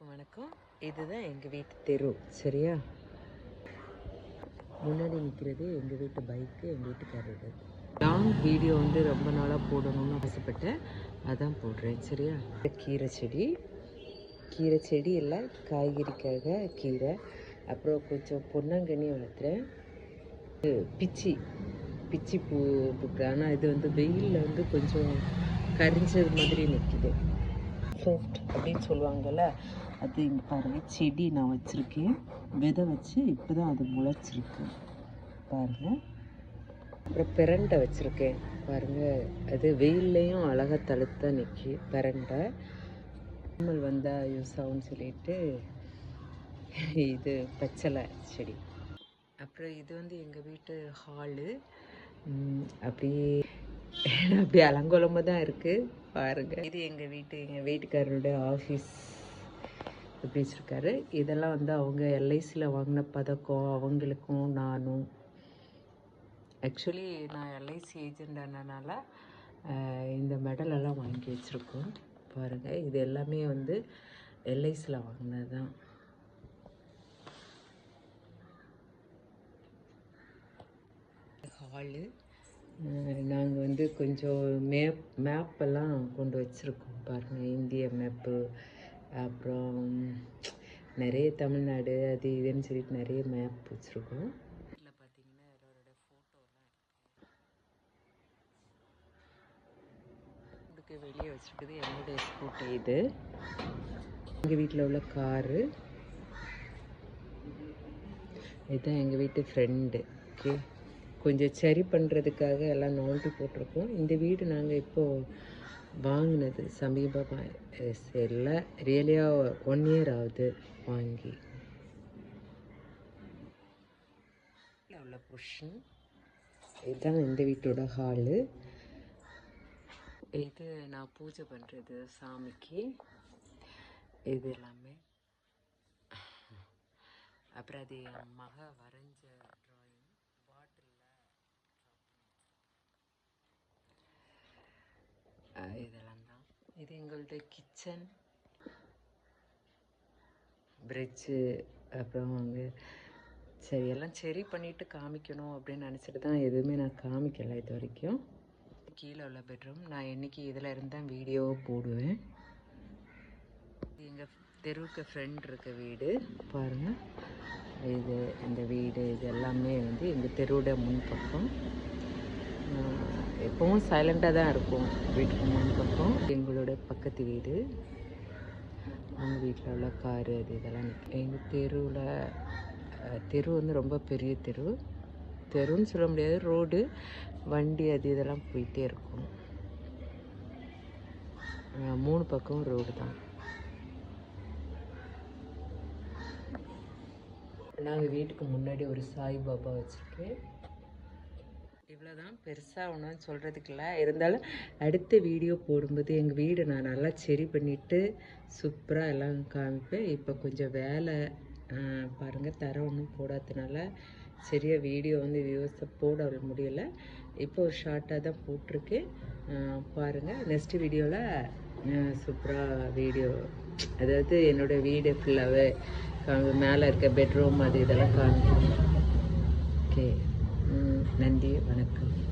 எல்லாருக்கும் வணக்கம். இதுதான் எங்கள் வீட்டு தெரு சரியா? முன்னாடி நிற்கிறது எங்கள் வீட்டு பைக்கு எங்கள் வீட்டுக்காரரு லாங் வீடியோ வந்து ரொம்ப நாளாக போடணும்னு ஆசைப்பட்டேன். அதான் போடுறேன் சரியா? கீரை செடி. கீரை செடி இல்லை காய்கறிக்காக கீரை. அப்புறம் கொஞ்சம் பொன்னாங்கண்ணி வளர்த்துறேன். இது பிச்சி பிச்சி பூ பூக்குறேன் ஆனால் இது வந்து வெயிலில் வந்து கொஞ்சம் கரிஞ்சது மாதிரி நிற்கிது ஃப்ரூட் அப்படின்னு சொல்லுவாங்கள்ல அது இங்கே பாருங்கள் செடி நான் வச்சுருக்கேன். விதை வச்சு இப்போ தான் அது முளைச்சிருக்கு. பாருங்கள் அப்புறம் பிரண்டை வச்சுருக்கேன். பாருங்கள் அது வெயில்லையும் அழகாக தழுத்த நிற்கி பிரண்டை. நம்மள் வந்தால் யூஸ் ஆகும்னு சொல்லிட்டு இது பச்சளை செடி. அப்புறம் இது வந்து எங்கள் வீட்டு ஹாலு அப்படியே அப்படியே அலங்கோலமாக தான் இருக்குது பாருங்கள் இது எங்கள் வீட்டு எங்கள் வீட்டுக்காரரோட ஆஃபீஸ் எப்படி வச்சுருக்காரு? இதெல்லாம் வந்து அவங்க எல்ஐசியில் வாங்கின பதக்கம் அவங்களுக்கும் நானும். ஆக்சுவலி நான் எல்ஐசி ஏஜென்ட் ஆனனால இந்த மெடலெல்லாம் வாங்கி வச்சுருக்கோம். பாருங்கள் இது எல்லாமே வந்து எல்ஐசியில் வாங்கினது தான் ஹாலு நாங்கள் வந்து கொஞ்சம் மேப் மேப்பெல்லாம் கொண்டு வச்சுருக்கோம் பாருங்கள் இந்திய மேப்பு அப்புறம் நிறைய தமிழ்நாடு அது இதுன்னு சொல்லிட்டு நிறைய மேப் வச்சுருக்கோம். இதில் பார்த்தீங்கன்னா எல்லாரோட ஃபோட்டோலாம் இதுக்கு வெளியே வச்சுருக்குது என்னுடைய ஸ்கூட்டி இது. எங்கள் வீட்டில் உள்ள காரு இதுதான் எங்கள் வீட்டு ஃப்ரெண்டு ஓகே கொஞ்சம் சரி பண்ணுறதுக்காக எல்லாம் நோண்டி போட்டிருக்கோம். இந்த வீடு நாங்கள் இப்போது வாங்கினது சமீபமாக இல்லை ரியலியாக ஒன் இயர் ஆகுது வாங்கி. உள்ள புருஷன் இதுதான் இந்த வீட்டோட ஹாலு இது நான் பூஜை பண்ணுறது சாமிக்கு. இது எல்லாமே. அப்புறம் அது என் மக வரைஞ்ச ட்ராயிங் இதெல்லாம் தான் இது எங்களுடைய கிச்சன் பிரிட்ஜு அப்புறம் வந்து சரி எல்லாம் சரி பண்ணிவிட்டு காமிக்கணும் அப்படின்னு நினச்சிட்டு தான் எதுவுமே நான் காமிக்கலை இது வரைக்கும். கீழே உள்ள பெட்ரூம் நான் என்றைக்கு இதில் இருந்தால் வீடியோ போடுவேன். எங்கள் தெருவுக்கு ஃப்ரெண்ட் இருக்க வீடு. பாருங்கள் இது இந்த வீடு இது எல்லாமே வந்து எங்கள் தெருவோட முன்பக்கம். எப்பவும் சைலண்ட்டாக தான் இருக்கும் வீட்டுக்கு முன்பக்கம் எங்களோட பக்கத்து வீடு அவங்க வீட்டில் உள்ள காரு அது இதெல்லாம் எங்கள் தெருவில் தெரு வந்து ரொம்ப பெரிய தெரு. தெருன்னு சொல்ல முடியாது ரோடு வண்டி அது இதெல்லாம் போயிட்டே இருக்கும். மூணு பக்கம் ரோடு தான். நாங்கள் வீட்டுக்கு முன்னாடி ஒரு சாய்பாபா வச்சுருக்கேன் இவ்வளோதான் பெருசாக ஒன்றும் சொல்கிறதுக்கு இல்லை இருந்தாலும் அடுத்த வீடியோ போடும்போது எங்கள் வீடு நான் நல்லா சரி பண்ணிவிட்டு சூப்பராக எல்லாம் காமிப்பேன். இப்போ கொஞ்சம் வேலை பாருங்கள் தர ஒன்றும் போடாததுனால சரியாக வீடியோ வந்து வியூஸை போட முடியலை. இப்போ ஒரு ஷார்ட்டாக தான் போட்டிருக்கேன். பாருங்கள் நெக்ஸ்ட் வீடியோவில் சூப்பராக வீடியோ அதாவது என்னோடய வீடு ஃபுல்லாகவே மேலே இருக்க பெட்ரூம் அது இதெல்லாம் காமிப்பேன் ஓகே நன்றி வணக்கம்.